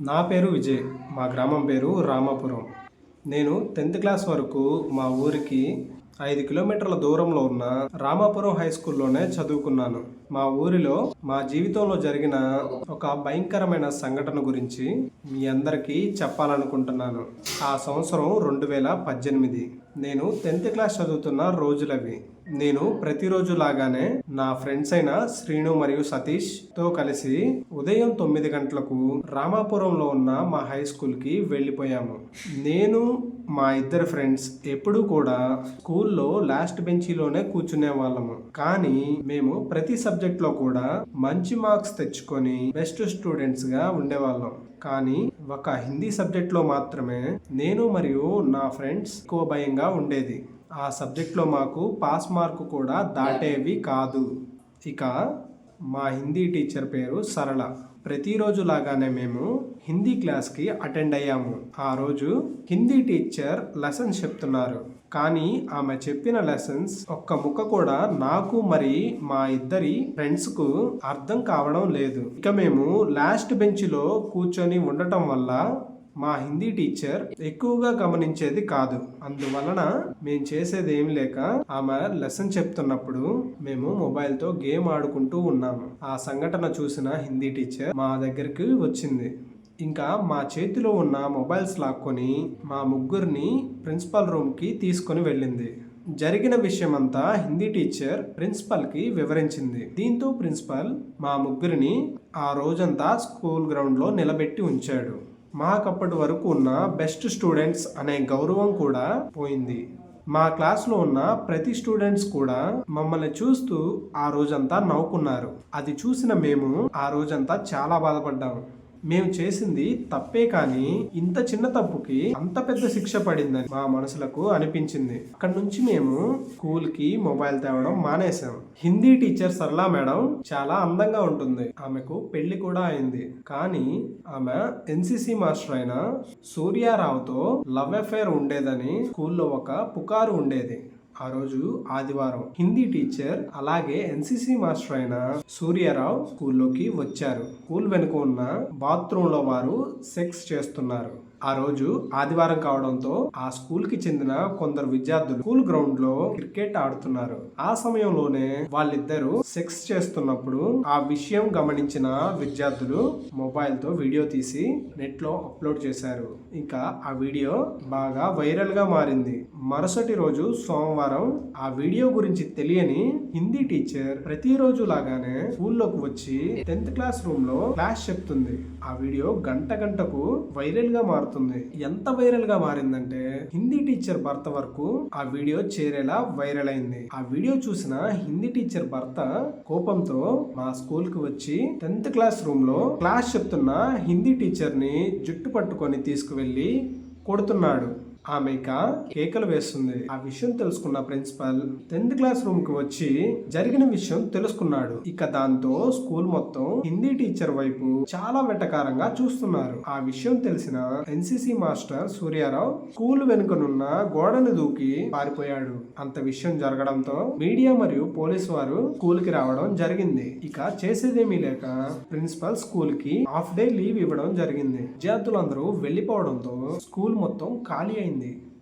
నా పేరు విజయ్ మా గ్రామం పేరు రామాపురం. నేను టెన్త్ క్లాస్ వరకు మా ఊరికి ఐదు కిలోమీటర్ల దూరంలో ఉన్న రామాపురం హై స్కూల్లోనే చదువుకున్నాను. మా ఊరిలో మా జీవితంలో జరిగిన ఒక భయంకరమైన సంఘటన గురించి మీ అందరికీ చెప్పాలనుకుంటున్నాను. ఆ సంవత్సరం రెండు వేల పద్దెనిమిది. నేను టెన్త్ క్లాస్ చదువుతున్న రోజులవి. నేను ప్రతిరోజు లాగానే నా ఫ్రెండ్స్ అయిన శ్రీను మరియు సతీష్తో కలిసి ఉదయం తొమ్మిది గంటలకు రామాపురంలో ఉన్న మా హై స్కూల్కి వెళ్ళిపోయాము. నేను మా ఇద్దరు ఫ్రెండ్స్ ఎప్పుడూ కూడా స్కూల్లో లాస్ట్ బెంచీలోనే కూర్చునే వాళ్ళము. కానీ మేము ప్రతి సబ్జెక్ట్లో కూడా మంచి మార్క్స్ తెచ్చుకొని బెస్ట్ స్టూడెంట్స్గా ఉండేవాళ్ళం. కానీ ఒక హిందీ సబ్జెక్ట్లో మాత్రమే నేను మరియు నా ఫ్రెండ్స్ ఎక్కువ భయంగా ఉండేది. ఆ సబ్జెక్ట్లో మాకు పాస్ మార్కు కూడా దాటేవి కాదు. ఇక మా హిందీ టీచర్ పేరు సరళ. ప్రతిరోజు లాగానే మేము హిందీ క్లాస్కి అటెండ్ అయ్యాము. ఆ రోజు హిందీ టీచర్ లెసన్స్ చెప్తున్నారు. కానీ ఆమె చెప్పిన లెసన్స్ ఒక్క ముక్క కూడా నాకు మరి మా ఇద్దరి ఫ్రెండ్స్కు అర్థం కావడం లేదు. ఇక మేము లాస్ట్ బెంచ్లో కూర్చొని ఉండటం వల్ల మా హిందీ టీచర్ ఎక్కువగా గమనించేది కాదు. అందువలన మేము చేసేది ఏం లేక ఆమె లెసన్ చెప్తున్నప్పుడు మేము మొబైల్తో గేమ్ ఆడుకుంటూ ఉన్నాము. ఆ సంఘటన చూసిన హిందీ టీచర్ మా దగ్గరికి వచ్చింది. ఇంకా మా చేతిలో ఉన్న మొబైల్స్ లాక్కొని మా ముగ్గురిని ప్రిన్సిపల్ రూమ్కి తీసుకొని వెళ్ళింది. జరిగిన విషయమంతా హిందీ టీచర్ ప్రిన్సిపల్కి వివరించింది. దీంతో ప్రిన్సిపల్ మా ముగ్గురిని ఆ రోజంతా స్కూల్ గ్రౌండ్లో నిలబెట్టి ఉంచాడు. మాకప్పటి వరకు ఉన్న బెస్ట్ స్టూడెంట్స్ అనే గౌరవం కూడా పోయింది. మా క్లాస్లో ఉన్న ప్రతి స్టూడెంట్స్ కూడా మమ్మల్ని చూస్తూ ఆ రోజంతా నవ్వుకున్నారు. అది చూసిన మేము ఆ రోజంతా చాలా బాధపడ్డాము మేము చేసింది తప్పే కానీ ఇంత చిన్న తప్పుకి అంత పెద్ద శిక్ష పడిందని మా మనసులకు అనిపించింది. అక్కడ నుంచి మేము స్కూల్కి మొబైల్ తేవడం మానేశాం. హిందీ టీచర్ సరళా మేడం చాలా అందంగా ఉంటుంది. ఆమెకు పెళ్ళి కూడా అయింది. కానీ ఆమె ఎన్సిసి మాస్టర్ అయిన సూర్యారావుతో లవ్ అఫేర్ ఉండేదని స్కూల్లో ఒక పుకారు ఉండేది. ఆ రోజు ఆదివారం. హిందీ టీచర్ అలాగే ఎన్సిసి మాస్టర్ అయిన సూర్యారావు స్కూల్లోకి వచ్చారు. స్కూల్ వెనుక ఉన్న బాత్రూమ్లో వారు సెక్స్ చేస్తున్నారు. ఆ రోజు ఆదివారం కావడంతో ఆ స్కూల్కి చెందిన కొందరు విద్యార్థులు స్కూల్ గ్రౌండ్లో క్రికెట్ ఆడుతున్నారు. ఆ సమయంలోనే వాళ్ళిద్దరూ సెక్స్ చేస్తున్నప్పుడు ఆ విషయం గమనించిన విద్యార్థులు మొబైల్తో వీడియో తీసి నెట్లో అప్లోడ్ చేశారు. ఇంకా ఆ వీడియో బాగా వైరల్గా మారింది. మరుసటి రోజు సోమవారం ఆ వీడియో గురించి తెలియని హిందీ టీచర్ ప్రతిరోజు లాగానే స్కూల్లోకి వచ్చి టెన్త్ క్లాస్ రూమ్లో క్లాస్ చెప్తుంది. ఆ వీడియో గంట గంటకు వైరల్గా మారుతుంది. ఎంత వైరల్గా మారిందంటే హిందీ టీచర్ భర్త వరకు ఆ వీడియో చేరేలా వైరల్ అయింది. ఆ వీడియో చూసిన హిందీ టీచర్ భర్త కోపంతో మా స్కూల్కి వచ్చి టెన్త్ క్లాస్ రూమ్లో క్లాస్ చెప్తున్న హిందీ టీచర్ని జుట్టు పట్టుకొని తీసుకువెళ్ళి కొడుతున్నాడు. ఆమె ఇక కేకలు వేస్తుంది. ఆ విషయం తెలుసుకున్న ప్రిన్సిపల్ టెన్త్ క్లాస్ రూమ్కి వచ్చి జరిగిన విషయం తెలుసుకున్నాడు. ఇక దాంతో స్కూల్ మొత్తం హిందీ టీచర్ వైపు చాలా వెటకారంగా చూస్తున్నారు. ఆ విషయం తెలిసిన ఎన్సిసి మాస్టర్ సూర్యారావు స్కూల్ వెనుకనున్న గోడను దూకి పారిపోయాడు. అంత విషయం జరగడంతో మీడియా మరియు పోలీస్ వారు స్కూల్కి రావడం జరిగింది. ఇక చేసేదేమీ లేక ప్రిన్సిపల్ స్కూల్కి హాఫ్ డే లీవ్ ఇవ్వడం జరిగింది. విద్యార్థులందరూ వెళ్ళిపోవడంతో స్కూల్ మొత్తం ఖాళీ అయింది.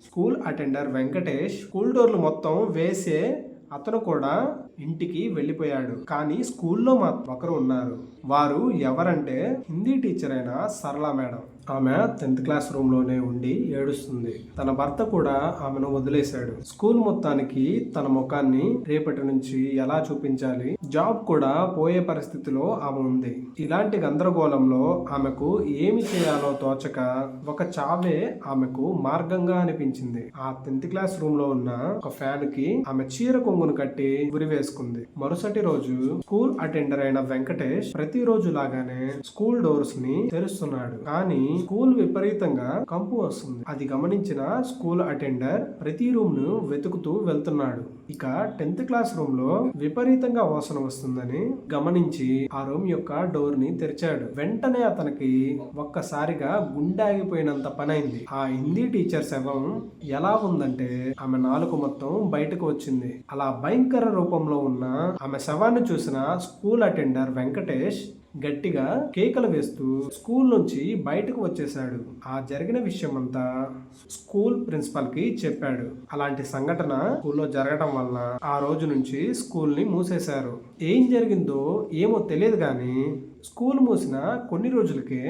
స్కూల్ అటెండర్ వెంకటేష్ స్కూల్ డోర్లు మొత్తం వేసే అతను కూడా ఇంటికి వెళ్ళిపోయాడు. కానీ స్కూల్లో మాత్రం ఒకరు ఉన్నారు. వారు ఎవరంటే హిందీ టీచర్ అయిన సరళ మేడం. ఆమె టెన్త్ క్లాస్ రూమ్లోనే ఉండి ఏడుస్తుంది. తన భర్త కూడా ఆమెను వదిలేశాడు. స్కూల్ మొత్తానికి తన ముఖాన్ని రేపటి నుంచి ఎలా చూపించాలి? జాబ్ కూడా పోయే పరిస్థితిలో ఆమె ఉంది. ఇలాంటి గందరగోళంలో ఆమెకు ఏమి చేయాలో తోచక ఒక చావే ఆమెకు మార్గంగా అనిపించింది. ఆ టెన్త్ క్లాస్ రూమ్లో ఉన్న ఒక ఫ్యాన్కి ఆమె చీర కొంగును కట్టి ఉరి వేసుకుంది. మరుసటి రోజు స్కూల్ అటెండర్ అయిన వెంకటేష్ ప్రతిరోజు లాగానే స్కూల్ డోర్స్ని తెరుస్తున్నాడు. కానీ స్కూల్ విపరీతంగా కంపు వస్తుంది. అది గమనించిన స్కూల్ అటెండర్ ప్రతి రూమ్ను వెతుకుతూ వెళ్తున్నాడు. ఇక టెన్త్ క్లాస్ రూమ్లో విపరీతంగా వాసన వస్తుందని గమనించి ఆ రూమ్ యొక్క డోర్ని తెరిచాడు. వెంటనే అతనికి ఒక్కసారిగా గుండె ఆగిపోయినంత పనైంది. ఆ హిందీ టీచర్ శవం ఎలా ఉందంటే ఆమె నాలుగు మొత్తం బయటకు వచ్చింది. అలా భయంకర రూపంలో ఉన్న ఆమె శవాన్ని చూసిన స్కూల్ అటెండర్ వెంకటేష్ గట్టిగా కేకలు వేస్తూ స్కూల్ నుంచి బయటకు వచ్చేశాడు. ఆ జరిగిన విషయం అంతా స్కూల్ ప్రిన్సిపల్కి చెప్పాడు. అలాంటి సంఘటన స్కూల్లో జరగడం వల్ల ఆ రోజు నుంచి స్కూల్ని మూసేశారు. ఏం జరిగిందో ఏమో తెలియదు కానీ స్కూల్ మూసిన కొన్ని రోజులకే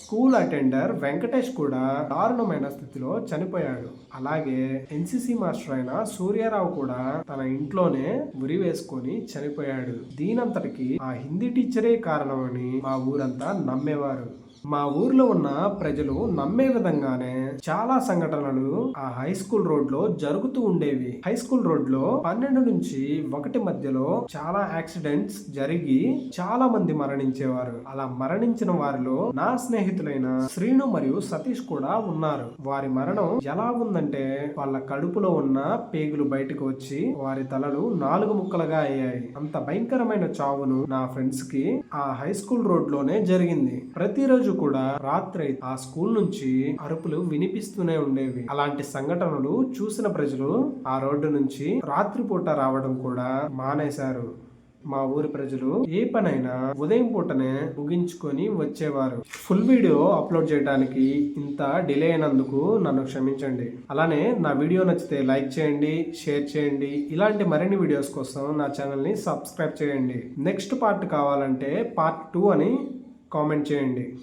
స్కూల్ అటెండర్ వెంకటేష్ కూడా దారుణమైన స్థితిలో చనిపోయాడు. అలాగే ఎన్సిసి మాస్టర్ అయిన సూర్యారావు కూడా తన ఇంట్లోనే ఉరి వేసుకొని చనిపోయాడు. దీనంతటికి ఆ హిందీ టీచరే కారణమని మా ఊరంతా నమ్మేవారు. మా ఊర్లో ఉన్న ప్రజలు నమ్మే విధంగానే చాలా సంఘటనలు ఆ హై స్కూల్ రోడ్లో జరుగుతూ ఉండేవి. హై స్కూల్ రోడ్లో పన్నెండు నుంచి ఒకటి మధ్యలో చాలా యాక్సిడెంట్స్ జరిగి చాలా మంది మరణించేవారు. అలా మరణించిన వారిలో నా స్నేహితులైన శ్రీను మరియు సతీష్ కూడా ఉన్నారు. వారి మరణం ఎలా ఉందంటే వాళ్ళ కడుపులో ఉన్న పేగులు బయటకు వచ్చి వారి తలలు నాలుగు ముక్కలుగా అయ్యాయి. అంత భయంకరమైన చావును నా ఫ్రెండ్స్కి ఆ హై స్కూల్ రోడ్లోనే జరిగింది. ప్రతిరోజు కూడా రాత్రి ఆ స్కూల్ నుంచి అరుపులు వినిపిస్తూనే ఉండేవి. అలాంటి సంఘటనలు చూసిన ప్రజలు ఆ రోడ్డు నుంచి రాత్రిపూట రావడం కూడా మానేశారు. మా ఊరి ప్రజలు ఏ పనైనా ఉదయం పూటనే ముగించుకొని వచ్చేవారు. ఫుల్ వీడియో అప్లోడ్ చేయడానికి ఇంత డిలే అయినందుకు నన్ను క్షమించండి. అలానే నా వీడియో నచ్చితే లైక్ చేయండి షేర్ చేయండి. ఇలాంటి మరిన్ని వీడియోస్ కోసం నా ఛానల్ని సబ్స్క్రైబ్ చేయండి. నెక్స్ట్ పార్ట్ కావాలంటే పార్ట్ టూ అని కామెంట్ చేయండి.